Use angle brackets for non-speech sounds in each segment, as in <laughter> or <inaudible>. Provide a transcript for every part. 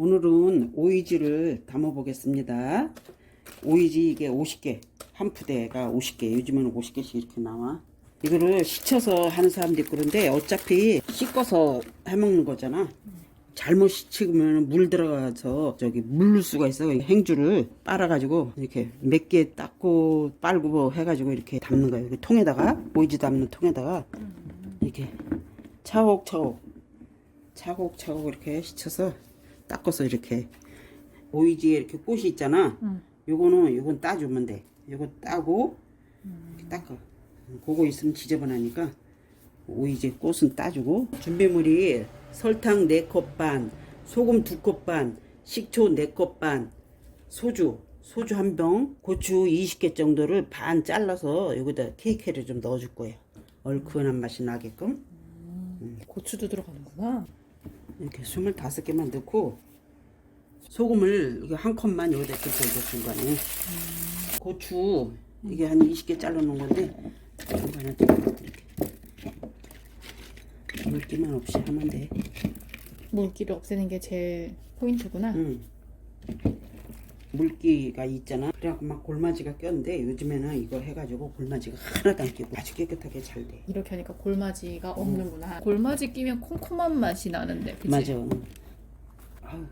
오늘은 오이지를 담아 보겠습니다. 오이지 이게 50개, 한 푸대가 50개. 요즘에는 50개씩 이렇게 나와. 이거를 시쳐서 하는 사람도 있고 그런데 어차피 씻어서 해먹는 거잖아. 잘못 씻으면 물 들어가서 저기 물를 수가 있어. 행주를 빨아가지고 이렇게 몇 개 닦고 빨고 뭐 해가지고 이렇게 담는 거예요. 그 통에다가 오이지 담는 통에다가 이렇게 차곡차곡 차곡차곡 이렇게 씻어서 닦아서 이렇게 오이지에 이렇게 꽃이 있잖아. 응. 요거는 요건 따주면 돼. 요거 따고 이렇게 닦아. 그거 있으면 지저분하니까 오이지 꽃은 따주고 준비물이 설탕 4컵 반, 소금 2컵 반, 식초 4컵 반, 소주 소주 한 병, 고추 20개 정도를 반 잘라서 여기다 케이크를 좀 넣어줄 거예요. 얼큰한 맛이 나게끔. 고추도 들어가는구나. 이렇게 25개만 넣고 소금을 한 컵만 여기다 이렇게 넣어줘 중간에 고추 이게 한 20개 잘라 놓은 건데 중간에 이렇게. 물기만 없이 하면 돼. 물기를 없애는 게 제일 포인트구나. 응. 물기가 있잖아. 그래갖고 막 골마지가 꼈는데 요즘에는 이거 해가지고 골마지가 하나도 안 끼고 아주 깨끗하게 잘돼. 이렇게 하니까 골마지가 없는구나. 골마지 끼면 콩콩한 맛이 나는데, 그치? 맞아. 아우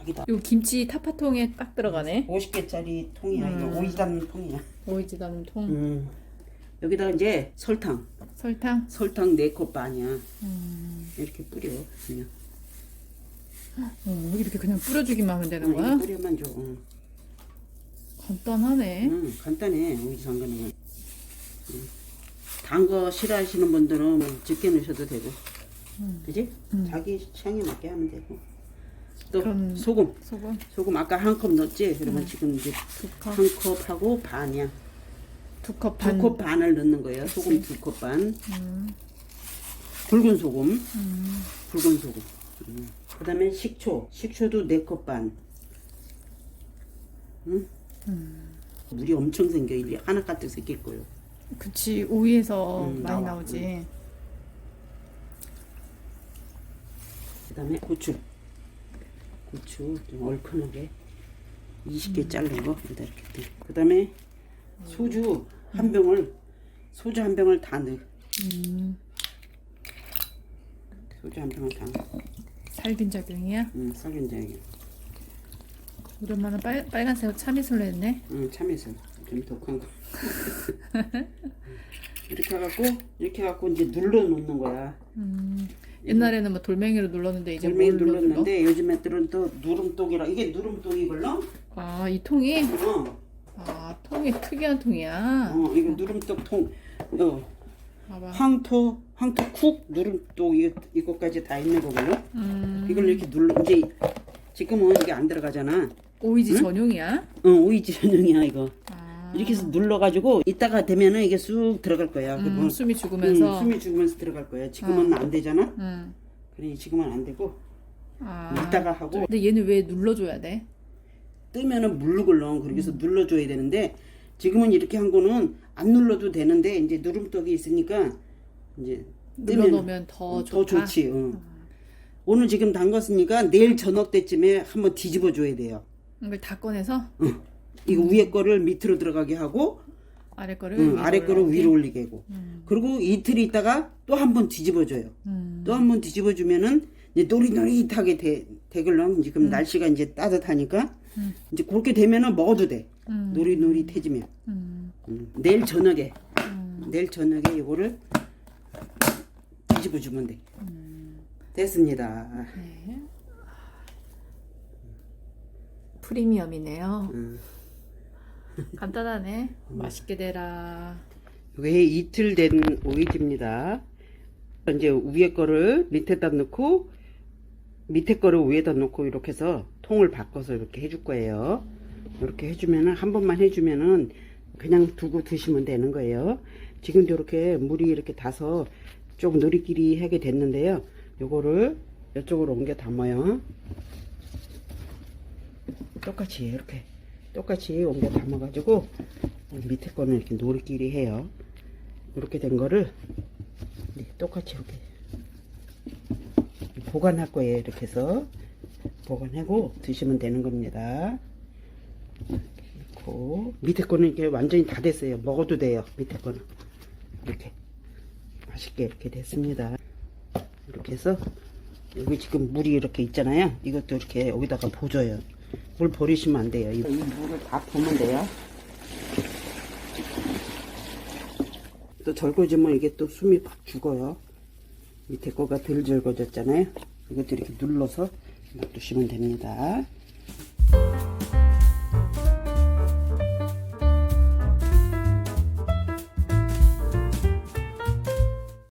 닭이다 요 김치 타파통에 딱 들어가네. 50개짜리 통이야 음. 이거 오이 담는 통이야 오이지 담은 통. 음. 여기다가 이제 설탕, 설탕. 설탕 4컵 반이야. 음. 이렇게 뿌려, 그냥. 어, 이렇게 그냥 뿌려주기만 하면 되는 응, 거야? 이거 뿌려만 줘. 응. 간단하네. 응, 간단해, 오이지 담그는 건. 응. 단거 싫어하시는 분들은 뭐 적게 넣으셔도 되고. 그지? 자기 취향에 맞게 하면 되고. 또 그럼- 소금. 소금 소금 아까 한 컵 넣었지? 그러면 지금 이제 두 컵. 한 컵하고 반이야. 두컵두 반. 컵 반을 넣는 거예요. 소금 두 컵 반. 음. 굵은 소금. 음. 굵은 소금. 그 다음에 식초. 식초도 네 컵 반. 응? 물이 엄청 생겨. 이게 하나 가득 생길 거예요. 그치, 오이에서 음, 많이 나와. 나오지. 그 다음에 고추. 고추 좀 얼큰하게. 20개 자른 거. 여기다 이렇게. 그 다음에 소주 한 병을, 소주 한 병을 다 넣어. 음. 소주 한 병을 다 넣어. 살균작용이야? 응, 쌀인장이. 오랜만에 빨, 빨간색 참이슬로 했네. 응, 참외술. 좀 독한 거. <laughs> 이렇게 해갖고, 이렇게 해갖고 이제 눌러 놓는 거야. 음. 옛날에는 뭐 돌멩이로 눌렀는데 이제 돌멩이 뭘로 눌러? 눌렀는데 요즘 애들은 또 누름독이라 이게 누름독이걸로? 아, 이 통이? 어, 아, 통이 특이한 통이야. 어 이거 누름독 통, 어 봐봐. 황토 황토 쿡 누름독 이거 이거까지 다 있는 거걸로? 음. 이걸 이렇게 눌러 이제 지금은 이게 안 들어가잖아. 오이지 전용이야? 어 오이지 전용이야 이거. 아. 이렇게 해서 눌러가지고 이따가 되면은 이게 쑥 들어갈 거야. 그 음, 뭐- 숨이 음, 죽으면서. 숨이 죽으면서 들어갈 거야. 지금은 안 되잖아. 음. 그러니 지금은 안 되고 아. 이따가 하고 근데 얘는 왜 눌러줘야 돼? 뜨면은 물르걸렁 그래서 음. 눌러줘야 되는데 지금은 이렇게 한 거는 안 눌러도 되는데 이제 누름떡이 있으니까 이제 뜨면 눌러놓으면 더 어, 좋다. 더 좋지. 어. 오늘 지금 담갔으니까 내일 저녁 때쯤에 한번 뒤집어 줘야 돼요. 이걸 다 꺼내서 이거 위에 거를 밑으로 들어가게 하고 아래 거를 응, 위로 아래 거를 올라오게. 위로 올리게 하고 음. 그리고 이틀 있다가 또 한 번 뒤집어 줘요. 음. 또 한 번 뒤집어 주면은 이제 노릿노릿하게 되, 되걸렁 지금 날씨가 이제 따뜻하니까 음. 이제 그렇게 되면은 먹어도 돼. 음. 노릿노릿해지면. 음. 음, 내일 저녁에 음. 내일 저녁에 이거를 뒤집어 주면 돼. 음. 됐습니다. 네. 프리미엄이네요. 음. 간단하네. 맛있게 되라. 이게 이틀 된 오이지입니다. 이제 위에 거를 밑에다 넣고 밑에 거를 위에다 놓고 이렇게 해서 통을 바꿔서 이렇게 해줄 거예요. 이렇게 해주면은 한 번만 해주면은 그냥 두고 드시면 되는 거예요. 지금도 이렇게 물이 이렇게 다서 좀 느리끼리 하게 됐는데요. 요거를 이쪽으로 옮겨 담아요. 똑같이 이렇게 똑같이 옮겨 담아가지고 밑에 거는 이렇게 노리끼리 해요. 이렇게 된 거를 이제 똑같이 이렇게 보관할 거예요. 이렇게 해서 보관하고 드시면 되는 겁니다. 넣고 밑에 거는 이게 완전히 다 됐어요. 먹어도 돼요. 밑에 거는 이렇게 맛있게 이렇게 됐습니다. 이렇게 해서 여기 지금 물이 이렇게 있잖아요. 이것도 이렇게 여기다가 보줘요. 물 버리시면 안 돼요. 이 물을 다 부으면 돼요. 또 절거지면 이게 또 숨이 팍 죽어요. 밑에 거가 덜 절거졌잖아요. 이것도 이렇게 눌러서 놔두시면 됩니다.